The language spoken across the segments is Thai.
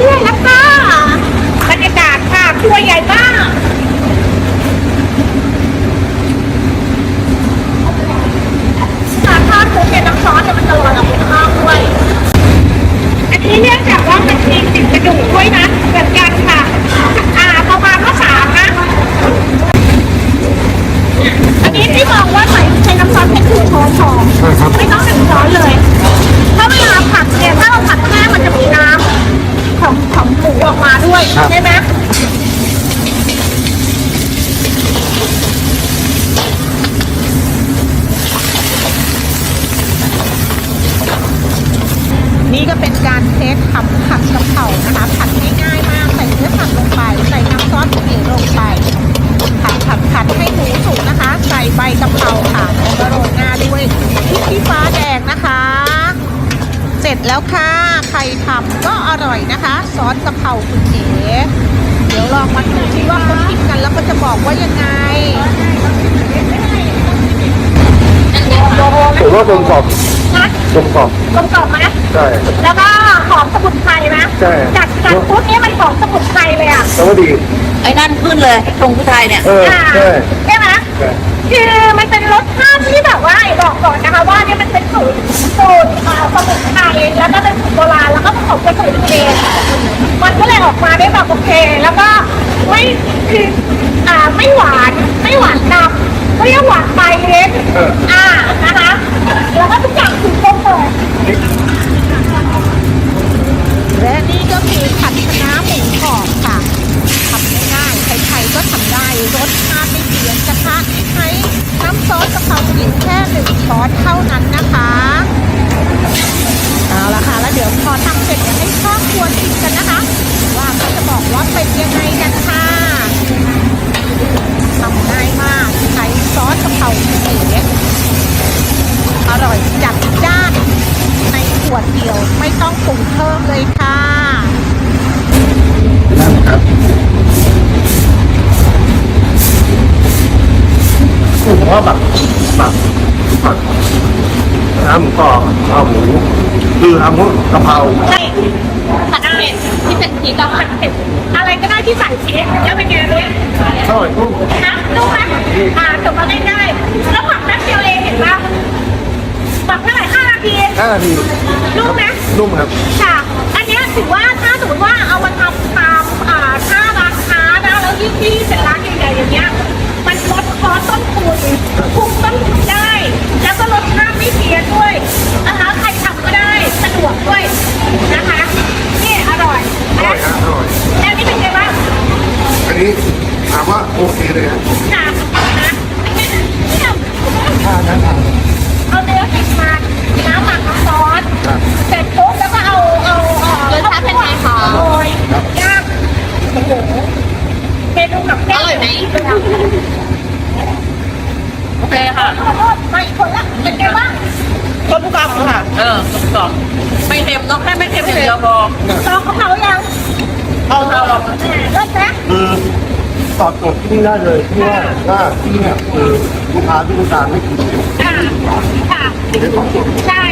เรื่อยๆนะคะบรรยากาศค่ะครัวใหญ่มากถ้าทอดปุ๊บเนี่ยน้ำซอสเนี่ยมันจะลอยออกมาข้างนอกด้วย อันนี้เนื่องจากว่ามันมีติดกระดูกด้วยนะเหมือนกันค่ะ อ่าประมาณว่าสามนะ อันนี้ที่บอกว่าใส่ใช้น้ำซอสแค่ครึ่งช้อนพอ ใช่ครับ ไม่ต้องหนึ่งช้อนเลย ถ้าเวลาผัดเนี่ยถ้าเราผัดแห้งมันจะมีน้ำของของหมูออกมาด้วย ครับ ใช่ไหมนี่ก็เป็นการเทสทำผัดกะเพรานะคะ ผัดง่ายๆมาก ใส่เนื้อสัตว์ลงไป ใส่น้ำซอสเกลงไป ผัดผัดผัดให้หมูสุกนะคะ ใส่ใบกะเพราค่ะแล้วก็โรยหน้าด้วยพริกชี้ฟ้าแดงนะคะ เสร็จ แล้วค่ะใครทำก็อร่อยนะคะ ซอสกะเพราคุณเอ๋เดี๋ยวลองมาดูที่ว่าเขากินกันแล้วก็จะบอกว่ายังไงผมว่ากลมกล่อมนะกลมกล่อมกลมกล่อมไหมใช่แล้วก็หอมสมุนไพรนะใช่จากจากพุทธนี้มันหอมสมุนไพรเลยอะแล้วก็ดีไอ้นั่นขึ้นเลยตรงผู้ชายเนี่ยเอออ่าใช่ใช่ไหมใช่ คือมันเป็นรสชาติที่แบบว่าบอกก่อนนะคะว่าเนี่ยมันเป็นสูตรสูตรเอ่อสมุนไพรแล้วก็เป็นสูตรโบราณแล้วก็ผสมกับสูตรเองมันก็เลยออกมาได้แบบโอเค แล้วก็ไม่คืออ่าไม่หวานไม่หวานนำไม่หวานไปลายเล็กเอออ่านะคะแล้วก็ทุกอย่างคือต้มเลย และนี่ก็คือผัดคะน้าหมูกรอบค่ะทำง่ายๆใครๆก็ทำได้รสชาติไม่เปลี่ยนกระทะที่ใช้น้ำซอสกะเพราเพียงแค่หนึ่งช้อนเท่านั้นนะคะเอาละค่ะแล้วเดี๋ยวพอทำเสร็จเดี๋ยวให้ครอบครัวชิมกันนะคะ ว่าเขาจะบอกว่าเป็นยังไงกันค่ะทำง่ายมากใช้ซอสกะเพราเก๋อร่อยจัดจ้าน ในขวดเดียว ไม่ต้องปรุงเพิ่มเลยค่ะนั่นครับผมว่าแบบแบบผัดน้ำหมูกรอบข้าวหมูคือทำพวกกะเพราใช่ผัดได้ที่เป็นสีกับผัดเผ็ดอะไรก็ได้ที่ใส่พริกแล้วเป็นไงรู้ไหมอร่อยทุกนะรู้ไหมอ่าจบมาง่ายๆ 5นาทีนุ่มไหมนุ่มครับ ค่ะ อันนี้ถือว่าถ้าสมมติว่าเอามาทำตามอ่าถ้าร้านค้านะแล้วยิ่งที่เป็นร้านใหญ่ๆอย่างเงี้ย มันลดคอต้นทุนคุมต้นทุนได้ แล้วก็ลดค่าไม่เสียด้วยนะคะใครทำก็ได้สะดวกด้วยนะคะนี่อร่อยอร่อยครับอร่อย แล้วนี่เป็นไงบ้าง อันนี้ถามว่าโอเคเลยครับ มนูกับเส้นอร่อยไหมโอเคค่ะขอโทษมาอีกคนละเป็นไงบ้างต้มกรอบค่ะ เออกรอบไม่เค็มเนาะแค่ไม่เค็มอย่างเดียวพอซองกะเพรายังเอาเอาแหมรสนะคือตอบโจทย์ที่นี่ได้เลยที่ว่าว่าที่เนี่ยคือลูกค้าที่ต้องการไม่กินเผ็ดอ่าค่ะได้ตอบโจทย์ใช่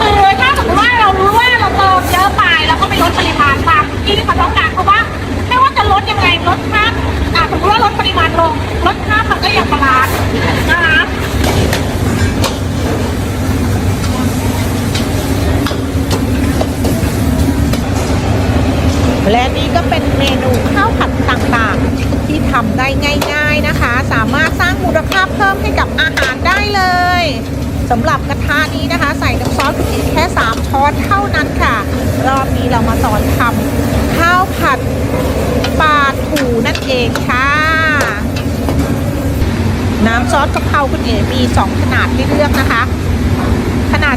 คือถ้าสมมติว่าเรารู้ว่าเราเติมเยอะไปเราก็ไปลดปริมาณตามที่ที่เขาต้องการเพราะว่าไม่ว่าจะลดยังไงลดค่าอ่าสมมติ ว่าลดปริมาณลงลดค่ามันก็ยังบาลานซ์นะคะและนี่ก็เป็นเมนูข้าวผัดต่างๆ ที่ทำได้ง่าย ๆนะคะ สามารถสร้างมูลค่าเพิ่มให้กับอาหารได้เลยสำหรับกระทะนี้นะคะ ใส่น้ำซอสเพียงแค่ 3 ช้อนเท่านั้นค่ะ รอบนี้เรามาสอนทำข้าวผัดปลาถูนั่นเองค่ะ น้ำซอสกะเพราคุณเอ๋มี 2 ขนาดให้เลือกนะคะ ขนาด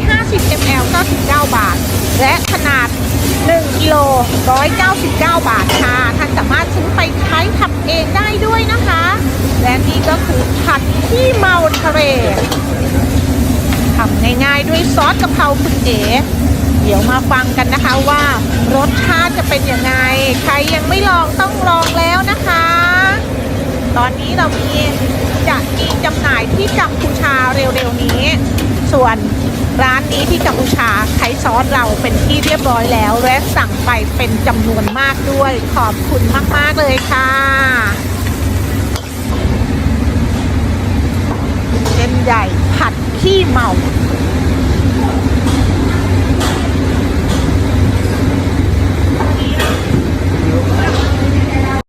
350 ml 99 บาท และขนาด 1กิโล199 บาทค่ะท่านสามารถซื้อไปใช้ทำเองได้ด้วยนะคะ และนี่ก็คือผัดที่เมาทะเลทำง่ายๆด้วยซอสกะเพราคุณเอ๋เดี๋ยวมาฟังกันนะคะว่ารสชาติจะเป็นยังไง ใครยังไม่ลองต้องลองแล้วนะคะ ตอนนี้เรามีจะมีจำหน่ายที่กัมพูชาเร็วๆนี้ ส่วนร้านนี้ที่กัมพูชาใช้ซอสเราเป็นที่เรียบร้อยแล้ว และสั่งไปเป็นจำนวนมากด้วย ขอบคุณมาก ๆ เลยค่ะเส้นใหญ่ผัดขี้เมา